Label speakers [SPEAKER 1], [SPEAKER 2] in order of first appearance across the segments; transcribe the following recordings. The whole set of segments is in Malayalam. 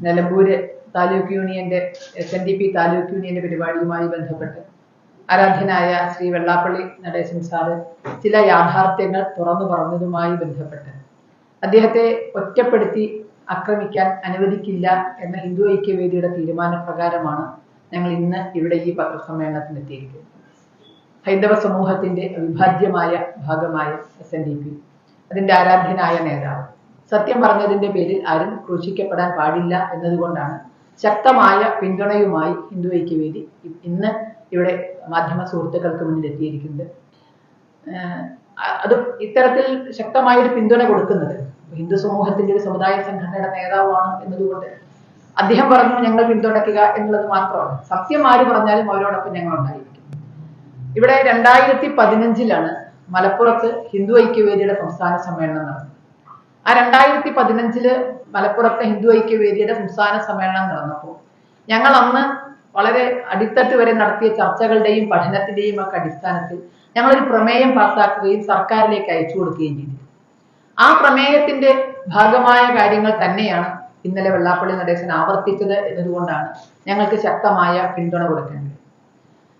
[SPEAKER 1] നിലമ്പൂര് താലൂക്ക് യൂണിയന്റെ S N D P taluk യൂണിയന്റെ പരിപാടിയുമായി ബന്ധപ്പെട്ട് ആരാധ്യനായ ശ്രീ വെള്ളാപ്പള്ളി നടേശൻ സാറ് ചില യാഥാർത്ഥ്യങ്ങൾ തുറന്നു പറഞ്ഞതുമായി ബന്ധപ്പെട്ട് അദ്ദേഹത്തെ ഒറ്റപ്പെടുത്തി ആക്രമിക്കാൻ അനുവദിക്കില്ല എന്ന ഹിന്ദു ഐക്യവേദിയുടെ തീരുമാനപ്രകാരമാണ് ഞങ്ങൾ ഇന്ന് ഇവിടെ ഈ പത്രസമ്മേളനത്തിന് എത്തിയിരിക്കുന്നത്. ഹൈന്ദവ സമൂഹത്തിന്റെ അവിഭാജ്യമായ ഭാഗമായ എസ് എൻ ഡി പി അതിന്റെ ആരാധ്യനായ നേതാവ്. സത്യം പറഞ്ഞതിന്റെ പേരിൽ ആരും ക്രൂശിക്കപ്പെടാൻ പാടില്ല എന്നതുകൊണ്ടാണ് ശക്തമായ പിന്തുണയുമായി ഹിന്ദു ഐക്യവേദി ഇന്ന് ഇവിടെ മാധ്യമ സുഹൃത്തുക്കൾക്ക് മുന്നിൽ എത്തിയിരിക്കുന്നത്. അത് ഇത്തരത്തിൽ ശക്തമായ ഒരു പിന്തുണ കൊടുക്കുന്നത് ഹിന്ദു സമൂഹത്തിന്റെ ഒരു സമുദായ സംഘടനയുടെ നേതാവാണ് എന്നതുകൊണ്ട് അദ്ദേഹം പറഞ്ഞു ഞങ്ങൾ പിന്തുണയ്ക്കുക എന്നുള്ളത് മാത്രമാണ്. സത്യം ആര് പറഞ്ഞാലും അവരോടൊപ്പം ഞങ്ങൾ ഉണ്ടായിരിക്കും. ഇവിടെ രണ്ടായിരത്തി പതിനഞ്ചിലാണ് മലപ്പുറത്ത് ഹിന്ദു ഐക്യവേദിയുടെ സംസ്ഥാന സമ്മേളനം നടന്നത്. ആ രണ്ടായിരത്തി പതിനഞ്ചിൽ മലപ്പുറത്തെ ഹിന്ദു ഐക്യവേദിയുടെ സംസ്ഥാന സമ്മേളനം നടന്നപ്പോൾ ഞങ്ങൾ അന്ന് വളരെ അടിത്തട്ട് വരെ നടത്തിയ ചർച്ചകളുടെയും പഠനത്തിന്റെയും ഒക്കെ അടിസ്ഥാനത്തിൽ ഞങ്ങളൊരു പ്രമേയം പാസാക്കുകയും സർക്കാരിലേക്ക് അയച്ചു കൊടുക്കുകയും ചെയ്തു. ആ പ്രമേയത്തിന്റെ ഭാഗമായ കാര്യങ്ങൾ തന്നെയാണ് ഇന്നലെ വെള്ളാപ്പള്ളി നടേശൻ ആവർത്തിച്ചത് എന്നതുകൊണ്ടാണ് ഞങ്ങൾക്ക് ശക്തമായ പിന്തുണ കൊടുക്കേണ്ടത്.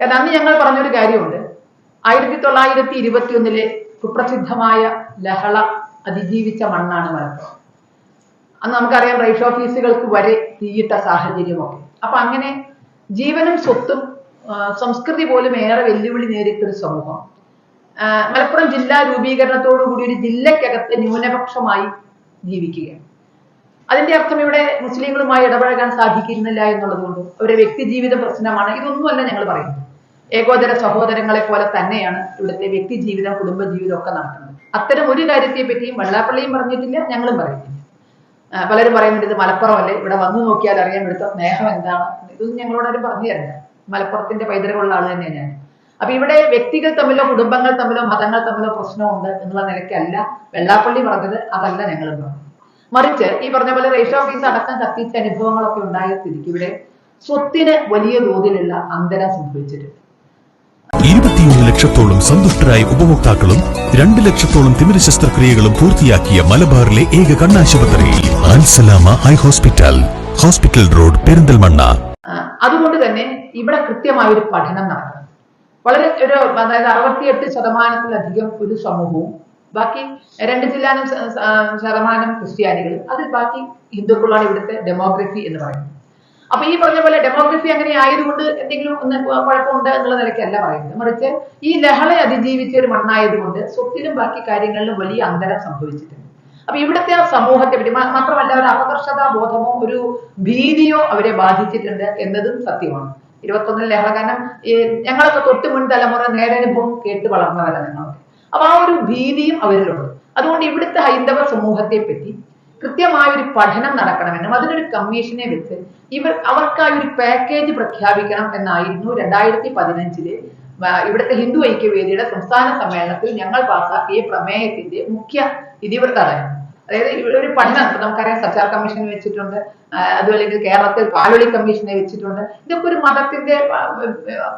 [SPEAKER 1] അന്ന് ഞങ്ങൾ പറഞ്ഞൊരു കാര്യമുണ്ട്. ആയിരത്തി തൊള്ളായിരത്തി ഇരുപത്തി ഒന്നിലെ കുപ്രസിദ്ധമായ ലഹള അതിജീവിച്ച മണ്ണാണ് മലപ്പുറം. അന്ന് നമുക്കറിയാം റൈസ് ഓഫീസുകൾക്ക് വരെ തീയിട്ട സാഹചര്യമൊക്കെ. അപ്പൊ അങ്ങനെ ജീവനും സ്വത്തും സംസ്കൃതി പോലും ഏറെ വെല്ലുവിളി നേരിട്ട ഒരു സമൂഹം. മലപ്പുറം ജില്ലാ രൂപീകരണത്തോടു കൂടി ഒരു ജില്ലക്കകത്ത് ന്യൂനപക്ഷമായി ജീവിക്കുകയാണ്. അതിന്റെ അർത്ഥം ഇവിടെ മുസ്ലിങ്ങളുമായി ഇടപഴകാൻ സാധിക്കുന്നില്ല എന്നുള്ളതുകൊണ്ട് അവരുടെ വ്യക്തി ജീവിത പ്രശ്നമാണ്. ഇതൊന്നുമല്ല ഞങ്ങൾ പറയുന്നത്. ഏകോദര സഹോദരങ്ങളെ പോലെ തന്നെയാണ് ഇവിടുത്തെ വ്യക്തി ജീവിതം കുടുംബ ജീവിതം ഒക്കെ നടക്കുന്നത്. അത്തരം ഒരു കാര്യത്തെ പറ്റിയും വെള്ളാപ്പള്ളിയും പറഞ്ഞിട്ടില്ല ഞങ്ങളും പറയുന്നില്ല പലരും പറയുന്നുണ്ട് ഇത് മലപ്പുറം അല്ലേ ഇവിടെ വന്നു നോക്കിയാൽ അറിയാൻ എടുത്ത സ്നേഹം എന്താണ്? ഇതൊന്നും ഞങ്ങളോട് ആരും പറഞ്ഞു തരണ്ട മലപ്പുറത്തിന്റെ പൈതൃകമുള്ള ആൾ തന്നെയാണ് ഞാൻ. അപ്പൊ ഇവിടെ വ്യക്തികൾ തമ്മിലോ കുടുംബങ്ങൾ തമ്മിലോ മതങ്ങൾ തമ്മിലോ പ്രശ്നമുണ്ട് എന്നുള്ള നിലയ്ക്കല്ല വെള്ളാപ്പള്ളി പറഞ്ഞത് അതല്ല ഞങ്ങൾ പറഞ്ഞത്. മറിച്ച് ഈ പറഞ്ഞ പോലെ റേഷൻ ഓഫീസ് അടക്കം കത്തിച്ച അനുഭവങ്ങളൊക്കെ ഉണ്ടായ സ്ഥിതിക്ക് ഇവിടെ സ്വത്തിന് വലിയ തോതിലുള്ള അന്തരം സംഭവിച്ചിട്ടുണ്ട്.
[SPEAKER 2] ഇരുപത്തിയൊന്ന് ലക്ഷത്തോളം സന്തുഷ്ടരായ ഉപഭോക്താക്കളും രണ്ട് ലക്ഷത്തോളം തിമിര ശസ്ത്രക്രിയകളും പൂർത്തിയാക്കിയ മലബാറിലെ ഏക കണ്ണാശുപത്രി ആൻസലാമ eye hospital hospital road Perinthalmanna.
[SPEAKER 1] അതുകൊണ്ട് തന്നെ ഇവിടെ കൃത്യമായ ഒരു പഠനം നടന്നു. വളരെ ഒരു അതായത് അറുപത്തിയെട്ട് ശതമാനത്തിലധികം ഒരു സമൂഹവും ബാക്കി രണ്ട് ജില്ലാനും ശ- ശ- ശതമാനം ക്രിസ്ത്യാനികളും അതിൽ ബാക്കി ഹിന്ദുക്കളാണ് ഇവിടുത്തെ ഡെമോഗ്രഫി എന്ന് പറയുന്നത്. അപ്പൊ ഈ പറഞ്ഞ പോലെ ഡെമോഗ്രഫി അങ്ങനെ ആയതുകൊണ്ട് എന്തെങ്കിലും ഒന്ന് കുഴപ്പമുണ്ട് എന്നുള്ള നിലയ്ക്കല്ല പറയുന്നത്. മറിച്ച് ഈ ലഹളെ അതിജീവിച്ച ഒരു മണ്ണായതുകൊണ്ട് സ്വത്തിലും ബാക്കി കാര്യങ്ങളിലും വലിയ അന്തരം സംഭവിച്ചിട്ടുണ്ട്. അപ്പൊ ഇവിടുത്തെ ആ സമൂഹത്തെ പറ്റി മാത്രമല്ല ഒരു അപകർഷതാ ബോധമോ ഒരു ഭീതിയോ അവരെ ബാധിച്ചിട്ടുണ്ട് എന്നതും സത്യമാണ്. ഇരുപത്തൊന്നിൽ ലഹള കാരണം ഈ ഞങ്ങളൊക്കെ തൊട്ട് മുൻ തലമുറ നേരനുഭവം കേട്ട് വളർന്നവരാണ് ഞങ്ങളൊക്കെ. അപ്പൊ ആ ഒരു ഭീതിയും അവരിലുണ്ട്. അതുകൊണ്ട് ഇവിടുത്തെ ഹൈന്ദവ സമൂഹത്തെ പറ്റി കൃത്യമായ ഒരു പഠനം നടക്കണമെന്നും അതിനൊരു കമ്മീഷനെ വെച്ച് ഇവർ അവർക്കായി ഒരു പാക്കേജ് പ്രഖ്യാപിക്കണം എന്നായിരുന്നു രണ്ടായിരത്തി പതിനഞ്ചിൽ ഇവിടുത്തെ ഹിന്ദു ഐക്യവേദിയുടെ സംസ്ഥാന സമ്മേളനത്തിൽ ഞങ്ങൾ പാസാക്കിയ പ്രമേയത്തിന്റെ മുഖ്യ ഇതിവൃത്തമായിരുന്നു അതായത് ഇവിടെ ഒരു പഠനം നമുക്കറിയാം സച്ചാർ കമ്മീഷൻ വെച്ചിട്ടുണ്ട് അതുപോലെ ഇത് കേരളത്തിൽ പാലൊളി കമ്മീഷനെ വെച്ചിട്ടുണ്ട്. ഇതൊക്കെ ഒരു മതത്തിന്റെ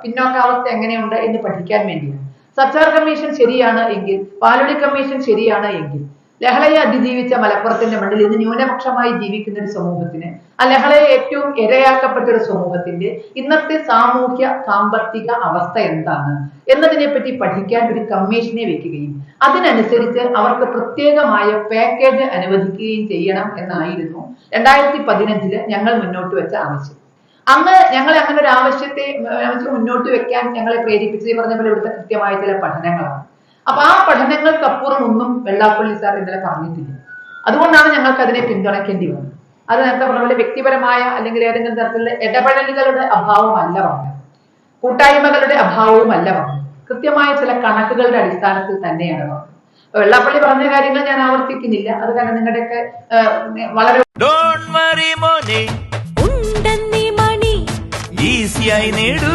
[SPEAKER 1] പിന്നോക്കാവസ്ഥ എങ്ങനെയുണ്ട് എന്ന് പഠിക്കാൻ വേണ്ടിയാണ്. സച്ചാർ കമ്മീഷൻ ശരിയാണ് എങ്കിൽ പാലൊളി കമ്മീഷൻ ശരിയാണ് എങ്കിൽ ലഹളയെ അതിജീവിച്ച മലപ്പുറത്തിന്റെ മണ്ണിൽ ഇന്ന് ന്യൂനപക്ഷമായി ജീവിക്കുന്ന ഒരു സമൂഹത്തിന് ആ ലഹളയെ ഏറ്റവും ഇരയാക്കപ്പെട്ട ഒരു സമൂഹത്തിന്റെ ഇന്നത്തെ സാമൂഹ്യ സാമ്പത്തിക അവസ്ഥ എന്താണ്? എന്നതിനെ പറ്റി പഠിക്കാൻ ഒരു കമ്മീഷനെ വെക്കുകയും അതിനനുസരിച്ച് അവർക്ക് പ്രത്യേകമായ പാക്കേജ് അനുവദിക്കുകയും ചെയ്യണം എന്നായിരുന്നു രണ്ടായിരത്തി പതിനഞ്ചിൽ ഞങ്ങൾ മുന്നോട്ട് വെച്ച ആവശ്യം. അന്ന് ഞങ്ങൾ അങ്ങനെ ഒരു ആവശ്യത്തെ ആവശ്യം മുന്നോട്ട് വെക്കാൻ ഞങ്ങളെ പ്രേരിപ്പിച്ചത് പറഞ്ഞ പോലെ ഇവിടുത്തെ കൃത്യമായ ചില പഠനങ്ങളാണ്. അപ്പൊ ആ പഠനങ്ങൾക്കപ്പുറം ഒന്നും വെള്ളാപ്പള്ളി സാർ ഇന്നലെ പറഞ്ഞിട്ടില്ല. അതുകൊണ്ടാണ് ഞങ്ങൾക്ക് അതിനെ പിന്തുണയ്ക്കേണ്ടി വന്നത്. അത് നേരത്തെ പറഞ്ഞ പോലെ വ്യക്തിപരമായ അല്ലെങ്കിൽ ഏതെങ്കിലും തരത്തിലുള്ള ഇടപെടലുകളുടെ അഭാവമല്ല പറഞ്ഞത്. കൂട്ടായ്മകളുടെ അഭാവവുമല്ല പറഞ്ഞത്. കൃത്യമായ ചില കണക്കുകളുടെ അടിസ്ഥാനത്തിൽ തന്നെയാണ് പറഞ്ഞത്. വെള്ളാപ്പള്ളി പറഞ്ഞ കാര്യങ്ങൾ ഞാൻ ആവർത്തിക്കുന്നില്ല. അത് കാരണം നിങ്ങളുടെയൊക്കെ വളരെ
[SPEAKER 3] ഡോൺ വറി മോനെ.
[SPEAKER 4] ഉണ്ടെന്നീ മണി.
[SPEAKER 3] ഈസിയായി നേടൂ.